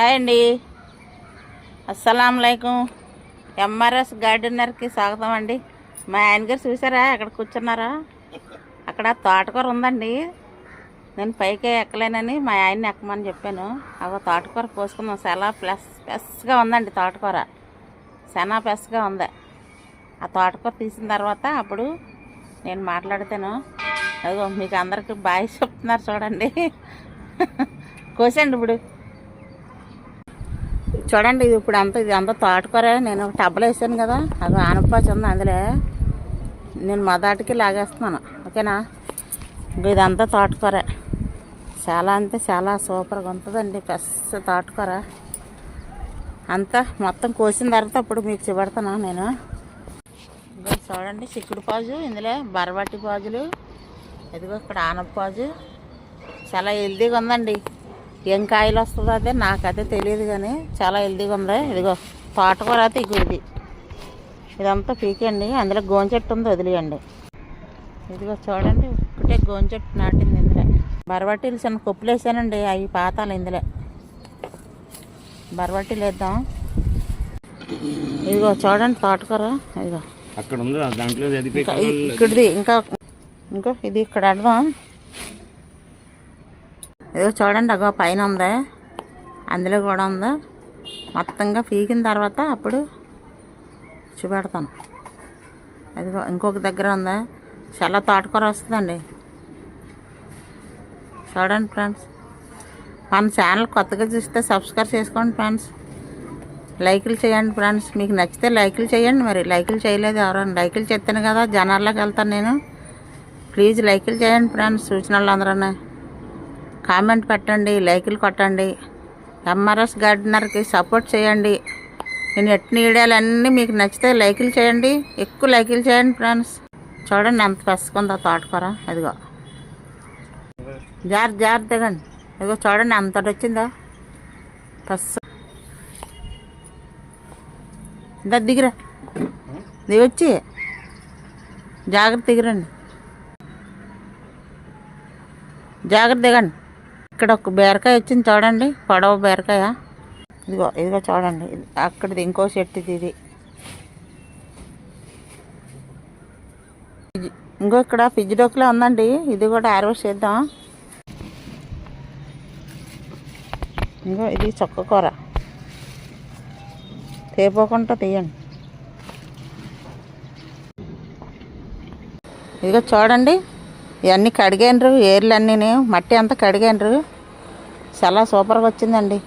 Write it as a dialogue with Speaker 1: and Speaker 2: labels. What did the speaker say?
Speaker 1: Hi అండి. అస్సలంకం MRS గార్డెనర్కి స్వాగతం అండి. మా ఆయన గారు చూసారా? అక్కడ కూర్చున్నారా? అక్కడ తోటకూర ఉందండి. నేను పైకే ఎక్కలేనని మా ఆయన్ని ఎక్కమని చెప్పాను. అగో తోటకూర కోసుకుందాం. చాలా ప్లస్ ప్లస్గా ఉందండి తోటకూర. చాలా ప్లస్గా ఉంది. ఆ తోటకూర తీసిన తర్వాత అప్పుడు నేను మాట్లాడతాను. అదిగో మీకు అందరికీ బాయ్ చెప్తున్నారు చూడండి. కోసండి ఇప్పుడు. చూడండి ఇది ఇప్పుడు అంతా ఇది అంతా తోటకూర. నేను టబ్బలు వేసాను కదా అది ఆనపచ్చి ఉంది అందులో. నేను మొదటికి లాగేస్తున్నాను ఓకేనా? ఇదంతా తోటకూర. చాలా అంటే చాలా సూపర్గా ఉంటుందండి పెద్ద తోటకూర. అంతా మొత్తం కోసిన తర్వాత అప్పుడు మీకు చూపెడతాను నేను. చూడండి చిక్కుడు పాజు ఇందులో బరబట్టి పాజులు ఇదిగో ఇక్కడ ఆనపాజు చాలా హెల్దీగా ఉందండి. ఏం కాయలు వస్తుందో అదే నాకైతే తెలియదు కానీ చాలా హెల్దీగా ఉంది. ఇదిగో తోటకూర అయితే ఇగో ఇది. ఇదంతా పీకండి అందులో గోన్ చెట్టు ఉంది వదిలేయండి. ఇదిగో చూడండి ఒకటే గోన్ చెట్టు నాటింది ఇందులో. బరబట్టీలు చిన్న కొప్పులు వేసానండి అవి పాతాలు ఇందులో. బరబట్టీలు వేద్దాం. ఇదిగో చూడండి తోటకూర ఇదిగో.
Speaker 2: అక్కడ ఉంది దాంట్లో
Speaker 1: ఇక్కడిది ఇంకా ఇంకో ఇది ఇక్కడ అడదాం. ఏదో చూడండి అగో పైన ఉందా. అందులో కూడా ఉందా. మొత్తంగా పీకిన తర్వాత అప్పుడు చూపెడతాను. అదిగో ఇంకొక దగ్గర ఉందా. చాలా తోటకూర వస్తుందండి. చూడండి ఫ్రెండ్స్. మన ఛానల్ కొత్తగా చూస్తే సబ్స్క్రైబ్ చేసుకోండి ఫ్రెండ్స్. లైకులు చేయండి ఫ్రెండ్స్. మీకు నచ్చితే లైకులు చేయండి. మరి లైకులు చేయలేదు ఎవరైనా. లైకులు చెప్తాను కదా జనాల్లోకి వెళ్తాను నేను. ప్లీజ్ లైకులు చేయండి ఫ్రెండ్స్. సూచనలు అందరూ కామెంట్ పెట్టండి లైకులు కొట్టండి ఎంఆర్ఎస్ గార్డెనర్కి సపోర్ట్ చేయండి. నేను ఎట్టిన వీడియోలన్నీ మీకు నచ్చితే లైకులు చేయండి ఎక్కువ లైకులు చేయండి ఫ్రెండ్స్. చూడండి ఎంత పెసుకుందో తోటకూర. అదిగో జార్ జార్ దిగండి ఇదిగో చూడండి అంతటి వచ్చిందా. పసు ఇంత దిగిరా. దిగొచ్చి జాగ్రత్త దిగిరండి. జాగ్రత్త దిగండి ఇక్కడ ఒక బీరకాయ వచ్చింది చూడండి పొడవ బీరకాయ. ఇదిగో ఇదిగో చూడండి అక్కడిది ఇంకో చెట్టుది ఇది ఇంకో ఇక్కడ పిజ్జిడోక్లో ఉందండి ఇది కూడా హార్వెస్ట్ చేద్దాం. ఇంకో ఇది చొక్క కూర. తేపోకుండా తీయండి. ఇదిగో చూడండి ఇవన్నీ కడిగాండ్రు ఏర్లన్నీ మట్టి అంతా కడిగాండ్రు చాలా సూపర్గా వచ్చిందండి.